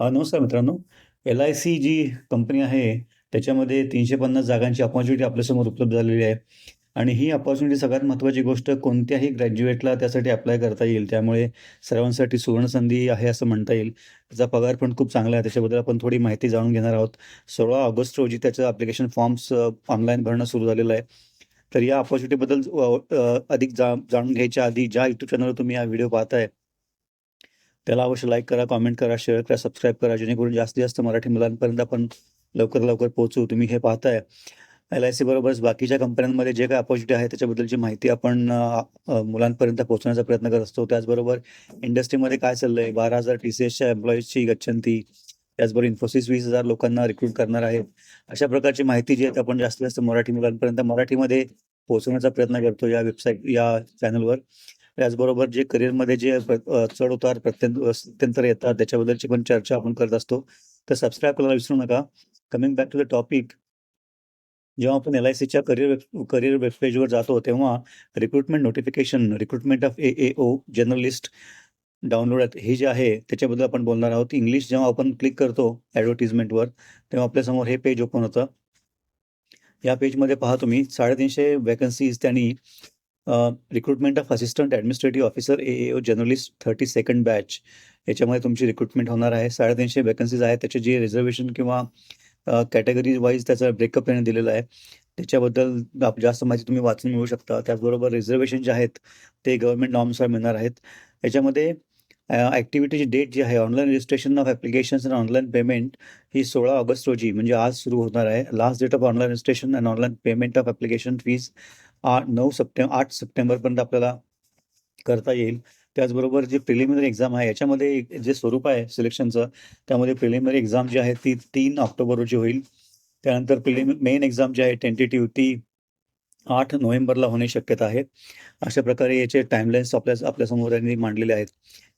नमस्कार मित्रांनो. एल-आय-सी जी कंपनी आहे, त्याच्यामध्ये 350 जागांची अपॉर्च्युनिटी आपल्यासमोर उपलब्ध झालेली आहे आणि ही अपॉर्च्युनिटी सगळ्यात महत्त्वाची गोष्ट कोणत्याही ग्रॅज्युएटला त्यासाठी अप्लाय करता येईल. त्यामुळे सर्वांसाठी सुवर्णसंधी आहे असं म्हणता येईल. त्याचा पगार पण खूप चांगला आहे. त्याच्याबद्दल आपण थोडी माहिती जाणून घेणार आहोत. 16 ऑगस्ट रोजी त्याचं ॲप्लिकेशन फॉर्म्स ऑनलाईन भरणं सुरू झालेलं आहे. तर या अपॉर्च्युनिटीबद्दल अधिक जा जाणून घ्यायच्या आधी ज्या यूट्यूब चॅनलवर तुम्ही हा व्हिडिओ पाहताय त्याला अवश्य लाईक करा, कमेंट करा, शेअर करा, सबस्क्राईब करा. जेणेकरून जास्तीत जास्त मराठी मुलांपर्यंत आपण लवकर लवकर पोहोचू. तुम्ही हे पाहताय एल-आय-सी बरोबरच बाकीच्या कंपन्यांमध्ये जे काही अपॉर्च्युनिटी आहे त्याच्याबद्दलची माहिती आपण मुलांपर्यंत पोहोचण्याचा प्रयत्न करत असतो. त्याचबरोबर इंडस्ट्रीमध्ये काय चाललंय, बारा हजार टी-सी-एसच्या एम्प्लॉईजची गच्छंती, त्याचबरोबर इन्फोसिस वीस हजार लोकांना रिक्रूट करणार आहे. अशा प्रकारची माहिती जी आहे आपण जास्तीत जास्त मराठी मुलांपर्यंत मराठीमध्ये पोहोचवण्याचा प्रयत्न करतो या वेबसाईट या चॅनलवर. त्याचबरोबर जे करिअरमध्ये जे चढ-उतार प्रत्यंतर येतात त्याच्याबद्दलची पण चर्चा आपण करत असतो. तर सबस्क्राईब करायला विसरू नका. Coming back to the topic जेव्हा आपण एल-आय-सीच्या करिअर वेब करिअर वेबपेजवर जातो तेव्हा recruitment notification, recruitment of AAO, journalist download हे जे आहे त्याच्याबद्दल आपण बोलणार आहोत. इंग्लिश जेव्हा आपण क्लिक करतो ॲडव्हर्टिजमेंटवर तेव्हा आपल्यासमोर हे पेज ओपन होतं. या पेजमध्ये पहा तुम्ही साडेतीनशे वॅकन्सीज त्यांनी recruitment of assistant administrative officer AAO journalist 32nd batch याच्यामध्ये तुमची रिक्रुटमेंट होणार आहे. साडेतीनशे वेकन्सीज आहेत. त्याचे जे रिझर्वेशन किंवा कॅटेगरी वाईज त्याचा ब्रेकअप त्याने दिलेला आहे. त्याच्याबद्दल जास्त माहिती तुम्ही वाचून मिळू शकता. त्याचबरोबर रिझर्वेशन जे आहेत ते गव्हर्नमेंट नॉर्मनुसार मिळणार आहेत. याच्यामध्ये ॲक्टिव्हिटीची डेट जी आहे online registration of applications and online payment he 16 August रोजी म्हणजे आज सुरू होणार आहे. Last date of online registration and online payment of application fees a 9 September आठ सप्टेंबरपर्यंत आपल्याला करता येईल. त्याचबरोबर जे प्रिलिमिनरी एक्झाम आहे याच्यामध्ये जे स्वरूप आहे सिलेक्शनचं त्यामध्ये प्रिलिमिनरी एक्झाम जी आहे ती तीन ऑक्टोबर रोजी होईल. त्यानंतर प्रिलिम मेन एक्झाम जी आहे टेंटेटिव्ह ती आठ नोव्हेंबरला होण्याची शक्यता आहे. अशा प्रकारे याचे टाईमलाईन्स आपल्या आपल्यासमोर यांनी मांडलेले आहेत.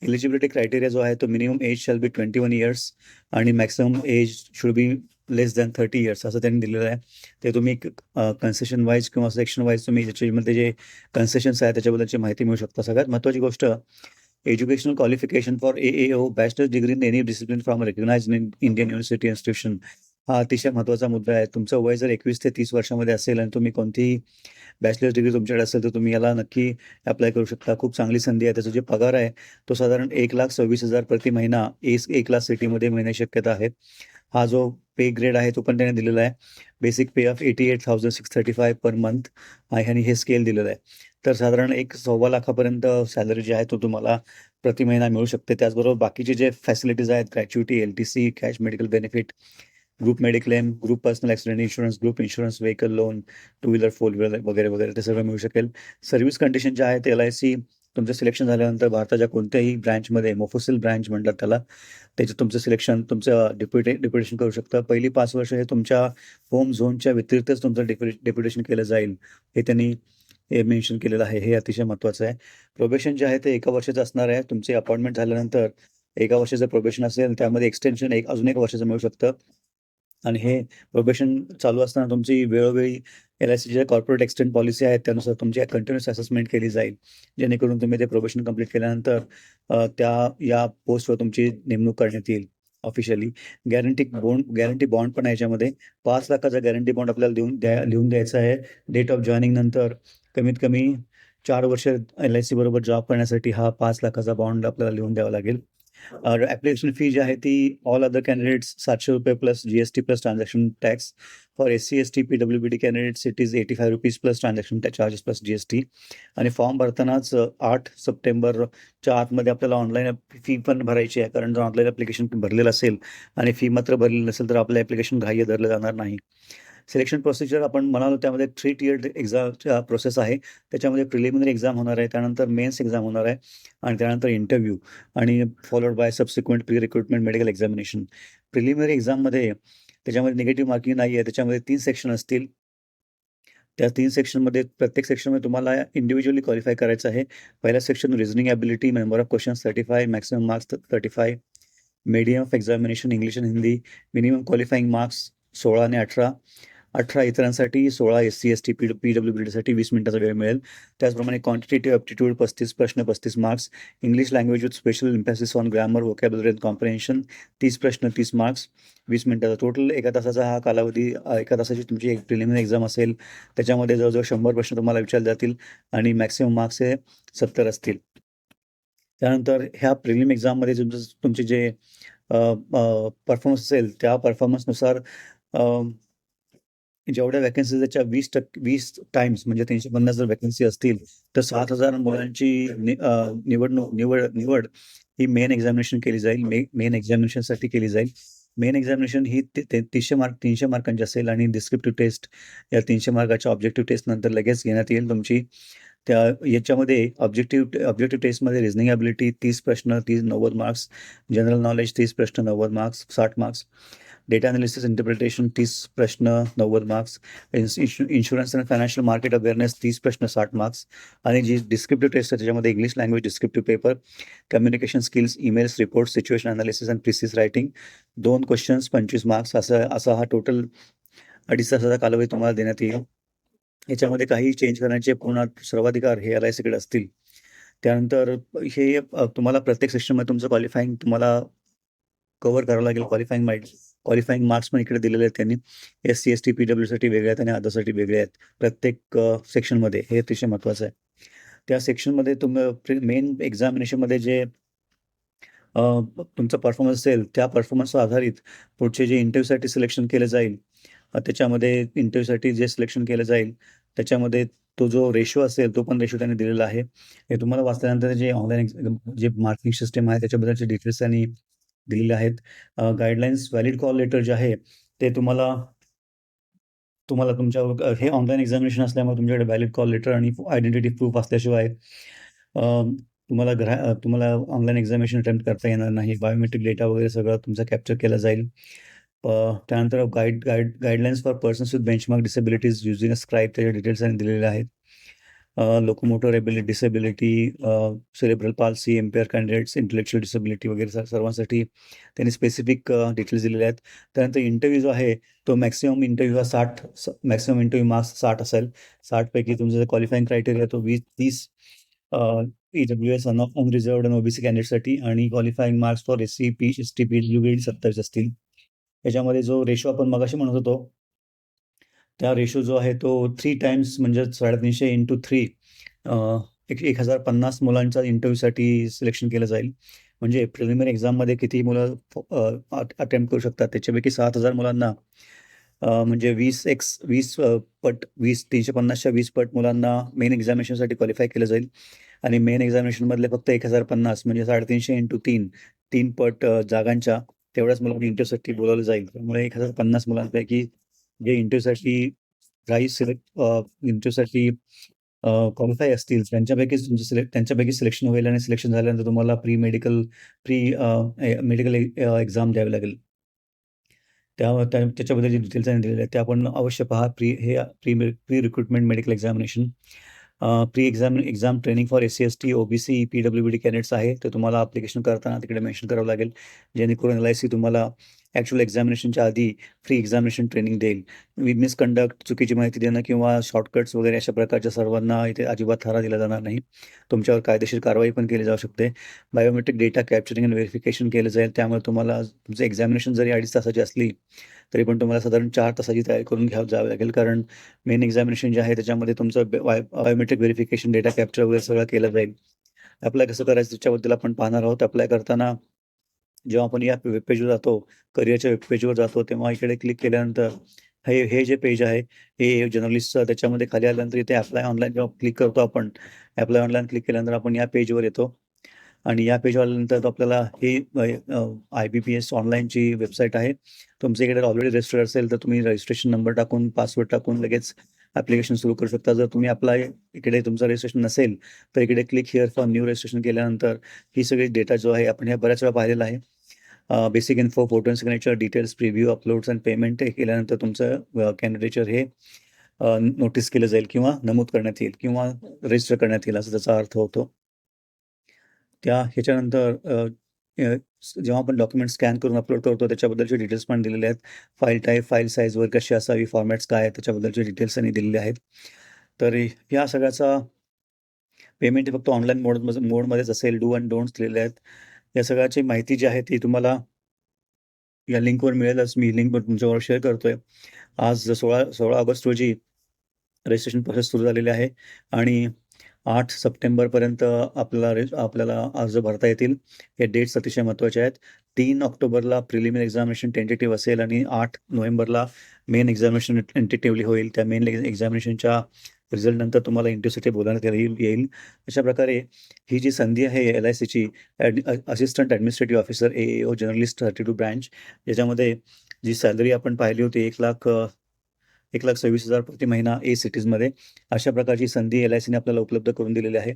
एलिजिबिलिटी क्रायटेरिया जो आहे तो minimum age shall be 21 years आणि maximum age should be less than 30 years असं त्यांनी दिलेलं आहे. ते तुम्ही कन्सेशन वाईज किंवा सेक्शन वाईज तुम्ही ज्याच्यामध्ये म्हणजे जे कन्सेशन्स आहेत त्याच्याबद्दलची माहिती मिळू शकता. सगळ्यात महत्त्वाची गोष्ट educational qualification for AAO bachelor's degree in any discipline from recognised in Indian university institution हा अतिशय महत्त्वाचा मुद्दा आहे. तुमचं वय जर 21 ते तीस वर्षामध्ये असेल आणि तुम्ही कोणतीही बॅचलर्स डिग्री तुमच्याकडे असेल तर तुम्ही याला नक्की अप्लाय करू शकता. खूप चांगली संधी आहे. त्याचा जे पगार आहे तो साधारण 1,26,000 प्रति महिना एस ए क्लास सिटीमध्ये मिळण्याची शक्यता आहे. हा जो पे ग्रेड आहे तो पण त्याने दिलेला आहे. Basic pay of 88,635 per month आहे आणि हे स्केल दिलेलं आहे. तर साधारण एक सव्वा लाखापर्यंत सॅलरी जी आहे तो तुम्हाला प्रति महिना मिळू शकते. त्याचबरोबर बाकीचे जे फॅसिलिटीज आहेत gratuity LTC, cash medical benefit, group mediclaim, group personal accident insurance, group insurance, vehicle loan, two wheeler, four wheeler वगैरे, वगैरे ते सगळं मिळू शकेल. सर्व्हिस कंडिशन जे आहे ते एल-आय-सी तुमचं सिलेक्शन झाल्यानंतर भारताच्या कोणत्याही ब्रँचमध्ये मोफोसिल ब्रँच म्हणतात त्याला. त्याचं तुमचं सिलेक्शन तुमचं डेप्युटे डेप्युटेशन करू शकतं पहिली पाच वर्ष हे तुमच्या होम झोनच्या व्यतिरिक्तच तुमचं डेप्यु डेप्युटेशन केलं जाईल. हे त्यांनी हे मेन्शन केलेलं आहे. हे अतिशय महत्त्वाचं आहे. प्रोबेशन जे आहे ते एका वर्षाचं असणार आहे. तुमचे अपॉइंटमेंट झाल्यानंतर एका वर्षाचं प्रोबेशन असेल त्यामध्ये एक्सटेन्शन एक अजून एक वर्षाचं मिळू शकतं. आणि हे प्रोबेशन चालू असताना तुमची वेळोवेळी एल आय सी ज्या कॉर्पोरेट एक्सटेंड पॉलिसी आहेत त्यानुसार तुमची कंटिन्युअस असेसमेंट केली जाईल. जेणेकरून तुम्ही ते प्रोबेशन कंप्लीट केल्यानंतर त्या या पोस्टवर तुमची नेमणूक करण्यात येईल officially. Guarantee bond guarantee bond पण आहे याच्यामध्ये. पाच लाखाचा गॅरंटी बॉन्ड आपल्याला देऊन द्या लिहून द्यायचा आहे. डेट ऑफ जॉईनिंग नंतर कमीत कमी चार वर्ष एल-आय-सी बरोबर जॉब करण्यासाठी हा पाच लाखाचा बॉन्ड आपल्याला लिहून द्यावा लागेल. ॲप्लिकेशन फी जी आहे ती all other candidates ₹700 plus GST plus transaction tax. For SC, ST, पी-डब्ल्यू-बी-डी candidates it is ₹85 plus transaction charges plus GST आणि फॉर्म भरतानाच आठ सप्टेंबरच्या आतमध्ये आपल्याला ऑनलाईन फी पण भरायची आहे. कारण जर ऑनलाईन ॲप्लिकेशन भरलेलं असेल आणि फी मात्र भरलेली नसेल तर आपलं ॲप्लिकेशन घाह्य धरलं जाणार नाही. सिलेक्शन प्रोसिजर आपण म्हणालो त्यामध्ये 3 टियर्ड एक्झामच्या प्रोसेस आहे. त्याच्यामध्ये प्रिलिमिनरी एक्झाम होणार आहे. त्यानंतर मेन्स एक्झाम होणार आहे आणि त्यानंतर इंटरव्ह्यू आणि followed by subsequent pre recruitment medical examination. Preliminary एक्झाममध्ये त्याच्यामध्ये निगेटिव्ह मार्किंग नाही आहे. त्याच्यामध्ये तीन सेक्शन असतील. त्या तीन सेक्शनमध्ये प्रत्येक सेक्शनमध्ये तुम्हाला इंडिव्हिज्युअली क्वालिफाय करायचं आहे. पहिला section reasoning ability number of questions thirty five maximum marks 35, medium of examination English and Hindi, minimum qualifying marks 16 आणि 18 अठरा इतरांसाठी सोळा S C S T P P W B डीसाठी वीस मिनिटाचा वेळ मिळेल. त्याचप्रमाणे क्वांटिटेटिव्ह ॲप्टिट्यूड पस्तीस प्रश्न पस्तीस marks English language with special emphasis on grammar vocabulary and comprehension तीस प्रश्न तीस मार्क्स वीस मिनिटाचा टोटल एका तासाचा हा कालावधी एका तासाची तुमची एक प्रिलिमिनरी एक्झाम असेल. त्याच्यामध्ये जवळजवळ शंभर प्रश्न तुम्हाला विचारले जातील आणि मॅक्सिमम मार्क्स हे सत्तर असतील. त्यानंतर ह्या प्रिलिम एक्झाममध्ये तुमचं तुमचे जे परफॉर्मन्स असेल त्या परफॉर्मन्सनुसार जेवढ्या वॅकन्सी त्याच्या वीस टक्के वीस टाइम्स म्हणजे तीनशे पन्नास जर वॅकन्सी असतील तर सात हजार मुलांची निवडणूक निवड निवड ही मेन एक्झामिनेशन केली जाईल मे मेन एक्झामिनेशनसाठी केली जाईल. मेन एक्झामिनेशन ही ते तीनशे मार्क तीनशे मार्कांची असेल आणि डिस्क्रिप्टिव्ह टेस्ट या तीनशे मार्काच्या ऑब्जेक्टिव्ह टेस्ट नंतर लगेच घेण्यात येईल तुमची. त्या याच्यामध्ये ऑब्जेक्टिव्ह ऑब्जेक्टिव्ह टेस्टमध्ये रिझनिंग ॲबिलिटी तीस प्रश्न तीस नव्वद मार्क्स जनरल नॉलेज तीस प्रश्न नव्वद मार्क्स साठ मार्क्स डेटा अनालिसिस इंटरप्रिटेशन तीस प्रश्न नव्वद marks insurance and financial market awareness तीस प्रश्न साठ मार्क्स आणि जी डिस्क्रिप्टिव्ह टेस्ट आहे त्याच्यामध्ये English language descriptive paper communication skills emails report situation analysis and precis writing दोन क्वेश्चन्स पंचवीस मार्क्स असं असा हा टोटल अडीच तासाचा कालावधी तुम्हाला देण्यात येईल याच्यामध्ये काही चेंज करण्याचे पूर्ण सर्वाधिकार हे एल आय सीकडे असतील त्यानंतर हे तुम्हाला प्रत्येक सेक्शनमध्ये तुमचं क्वालिफाईंग तुम्हाला कव्हर करावं लागेल क्वालिफाईंग माहिती क्वालिफाईंग मार्क्स पण इकडे दिलेले आहेत त्यांनी. S C S T P डब्ल्यूसाठी वेगळे आहेत आणि अदरसाठी वेगळे आहेत. प्रत्येक सेक्शनमध्ये हे अतिशय महत्त्वाचं आहे. त्या सेक्शनमध्ये तुम्ही मेन एक्झामिनेशनमध्ये जे तुमचा परफॉर्मन्स असेल त्या परफॉर्मन्सवर आधारित पुढचे जे इंटरव्ह्यूसाठी सिलेक्शन केलं जाईल त्याच्यामध्ये इंटरव्ह्यूसाठी जे सिलेक्शन केलं जाईल त्याच्यामध्ये तो जो रेशो असेल तो पण रेशो त्यांनी दिलेला आहे. हे तुम्हाला वाचल्यानंतर जे ऑनलाईन जे मार्किंग सिस्टम आहे त्याच्याबद्दलचे डिटेल्स त्यांनी दिलेले आहेत. गाईडलाईन्स व्हॅलिड कॉल लेटर जे आहे ते तुम्हाला तुम्हाला तुमच्या हे ऑनलाईन एक्झामिनेशन असल्यामुळे तुमच्याकडे व्हॅलिड कॉल लेटर आणि आयडेंटिटी प्रूफ असल्याशिवाय तुम्हाला ग्रा तुम्हाला ऑनलाईन एक्झामिनेशन अटेम्प्ट करता येणार नाही. बायोमेट्रिक डेटा वगैरे सगळं तुमचा कॅप्चर केला जाईल. त्यानंतर guide guide guidelines for persons with benchmark disabilities using a scribe त्याचे डिटेल्स आणि दिलेले आहेत. Locomotor ability disability cerebral palsy impaired candidates intellectual disability वगैरे सर्वांसाठी त्यांनी स्पेसिफिक डिटेल्स दिलेले आहेत. त्यानंतर इंटरव्ह्यू जो आहे तो मॅक्सिमम इंटरव्ह्यू हा साठ मॅक्सिमम इंटरव्ह्यू मार्क्स साठ असेल. साठपैकी तुमचं क्वालिफाईंग क्रायटेरिया तो वीस तीस ई डब्ल्यू एस अनरिझर्वड आणि ओबीसी कॅन्डिडेटसाठी आणि qualifying marks for S C P S T P W B सत्तावीस असतील. याच्यामध्ये जो रेशो आपण मगाशी म्हणत होतो त्या रेशो जो आहे तो थ्री टाइम्स म्हणजे साडेतीनशे इंटू थ्री एक एक हजार पन्नास मुलांचा इंटरव्ह्यूसाठी सिलेक्शन केलं जाईल. म्हणजे प्रिलिमिनरी एक्झाममध्ये किती मुलं अटेम्प्ट करू शकतात? त्याच्यापैकी सात हजार मुलांना म्हणजे वीस एक्स वीस पट वीस तीनशे पन्नासच्या वीस पट मुलांना मेन एक्झामिनेशनसाठी क्वालिफाय केलं जाईल. आणि मेन एक्झामिनेशनमधले फक्त एक हजार पन्नास म्हणजे साडेतीनशे इंटू तीन तीन पट जागांच्या तेवढ्याच मुलांना इंटरव्ह्यूसाठी बोलावलं जाईल. त्यामुळे एक हजार पन्नास मुलांपैकी जे इंटरव्ह्यूसाठी प्राईज सिलेक्ट इंटरव्ह्यूसाठी क्वालिफाय असतील त्यांच्यापैकी तुमचं सिलेक्ट त्यांच्यापैकी सिलेक्शन होईल आणि सिलेक्शन झाल्यानंतर तुम्हाला pre medical pre medical exam द्यावी लागेल. त्या त्याच्याबद्दल जे डिटेल्स त्यांनी दिलेले आहेत ते आपण अवश्य पहा. प्री हे pre pre recruitment medical examination pre exam exam training for S C S T O B C P W B D candidates आहे. ते तुम्हाला अप्लिकेशन करताना तिकडे मेन्शन करावं लागेल. जेणेकरून एल आय सी तुम्हाला ॲक्च्युअल एक्झामिनेशनच्या आधी फ्री एक्झामिनेशन ट्रेनिंग देईल. मिसकंडक्ट चुकीची माहिती देणं किंवा शॉर्टकट्स वगैरे अशा प्रकारच्या सर्वांना इथे अजिबात थारा दिला जाणार नाही. तुमच्यावर कायदेशीर कारवाई पण केली जाऊ शकते. बायोमेट्रिक डेटा कॅप्चरिंग आणि व्हेरिफिकेशन केलं जाईल. त्यामुळे तुम्हाला तुमचं एक्झामिनेशन जरी अडीच तासाची असली तरी पण तुम्हाला साधारण चार तासाची तयारी करून घ्यावं जावं लागेल. कारण मेन एक्झामिनेशन जे आहे त्याच्यामध्ये तुमचं बायोमेट्रिक व्हेरिफिकेशन डेटा कॅप्चर वगैरे सगळं केलं जाईल. अप्लाय कसं करायचं त्याच्याबद्दल आपण पाहणार आहोत. अप्लाय करताना जेव्हा आपण या वेब पेजवर जातो करिअरच्या वेब पेजवर जातो तेव्हा इकडे क्लिक केल्यानंतर हे हे जे पेज आहे हे जर्नलिस्टचं त्याच्यामध्ये खाली आल्यानंतर इथे अप्लाय ऑनलाईन जेव्हा क्लिक करतो आपण. अप्लाय ऑनलाईन क्लिक केल्यानंतर आपण या पेजवर येतो. आणि या पेजवर आल्यानंतर आपल्याला ही आय बी पी एस ऑनलाईनची वेबसाईट आहे. तुमच्या इकडे ऑलरेडी रजिस्टर असेल तर तुम्ही रजिस्ट्रेशन नंबर टाकून पासवर्ड टाकून लगेच ॲप्लिकेशन सुरू करू शकता. जर तुम्ही अप्लाय इकडे तुमचं रजिस्ट्रेशन नसेल तर इकडे click here for new registration केल्यानंतर ही सगळी डेटा जो आहे आपण ह्या बऱ्याच वेळा पाहिलेला आहे. Basic info photo signature details preview uploads and payment हे केल्यानंतर तुमचं कॅन्डिडेचर हे नोटीस केलं जाईल किंवा नमूद करण्यात येईल किंवा रजिस्टर करण्यात येईल असा त्याचा अर्थ होतो. त्या ह्याच्यानंतर जेव्हा आपण डॉक्युमेंट स्कॅन करून अपलोड करतो त्याच्याबद्दलचे डिटेल्स पण दिलेले आहेत. फाईल टाईप फाईल साईजवर कशी असावी, फॉर्मॅट्स काय आहेत त्याच्याबद्दलचे डिटेल्स त्यांनी दिलेले आहेत. तर या सगळ्याचा पेमेंट फक्त ऑनलाईन मोड मोडमध्येच असेल. डू अँड डोंट्स दिलेले आहेत. या सगळ्याची माहिती जी आहे ती तुम्हाला या लिंकवर मिळेलच. मी लिंक तुमच्यावर तुमच्याबरोबर शेअर करतोय. आज 16 16 ऑगस्ट रोजी रजिस्ट्रेशन प्रोसेस सुरू झालेली आहे आणि आठ सप्टेंबरपर्यंत आपल्याला रे आपल्याला अर्ज भरता येतील. हे डेट्स अतिशय महत्त्वाचे आहेत. तीन ऑक्टोबरला प्रिलिमिनरी एक्झामिनेशन टेंटेटिव्ह असेल आणि आठ नोव्हेंबरला मेन एक्झामिनेशन टेंटेटिव्हली होईल. त्या मेन एक्झामिनेशनच्या रिझल्टनंतर तुम्हाला इंटरव्ह्यूसाठी बोलावण्यात येईल येईल. अशा प्रकारे ही जी संधी आहे एल-आय-सीची add assistant administrative officer A O journalist 32 branch ज्याच्यामध्ये जी सॅलरी आपण पाहिली होती एक लाख एक लाख सव्वीस हजार प्रति महिना ए सिटीजमध्ये अशा प्रकारची संधी एल-आय-सीने आपल्याला उपलब्ध करून दिलेली आहे.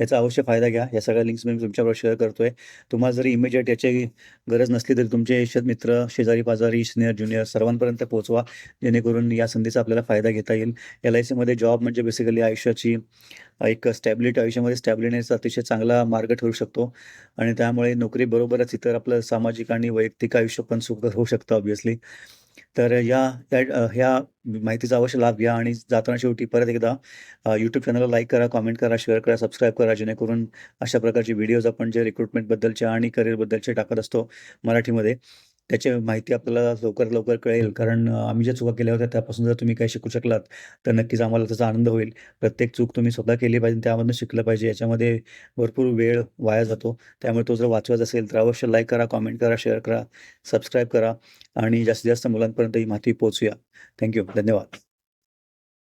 याचा अवश्य फायदा घ्या. या सगळ्या लिंक्स मी तुमच्याबरोबर शेअर करतोय. तुम्हाला जरी इमिजिएट याची गरज नसली तरी तुमचे मित्र, शेजारी-पाजारी, सिनियर, ज्युनियर सर्वांपर्यंत पोहोचवा. जेणेकरून या संधीचा आपल्याला फायदा घेता येईल. एल-आय-सीमध्ये जॉब म्हणजे बेसिकली आयुष्याची एक स्टॅबिलिटी आयुष्यामध्ये स्टॅबिलिटीचा अतिशय चांगला मार्ग ठरू शकतो आणि त्यामुळे नोकरीबरोबरच इतर आपलं सामाजिक आणि वैयक्तिक आयुष्य पण सुखकर होऊ शकतं ऑब्व्हियसली. तर या या ह्या माहितीचा अवश्य लाभ घ्या आणि जाताना शेवटी परत एकदा यूट्यूब चॅनलला लाईक करा, कमेंट करा, शेअर करा, सबस्क्राईब करा. जेणेकरून अशा प्रकारचे व्हिडिओज आपण जे रिक्रुटमेंटबद्दलचे आणि करिअरबद्दलचे टाकत असतो मराठीमध्ये त्याची माहिती आपल्याला लवकरात लवकर कळेल. कारण आम्ही ज्या चुका केल्या होत्या त्यापासून जर तुम्ही काही शिकू शकलात तर नक्कीच आम्हाला त्याचा आनंद होईल. प्रत्येक चूक तुम्ही स्वतः केली पाहिजे त्यामधून शिकलं पाहिजे. याच्यामध्ये भरपूर वेळ वाया जातो. त्यामुळे तो जर वाचवायचा असेल तर अवश्य लाईक करा, कमेंट करा, शेअर करा, सबस्क्राईब करा आणि जास्तीत जास्त मुलांपर्यंत ही माहिती पोहोचूया. Thank you. धन्यवाद.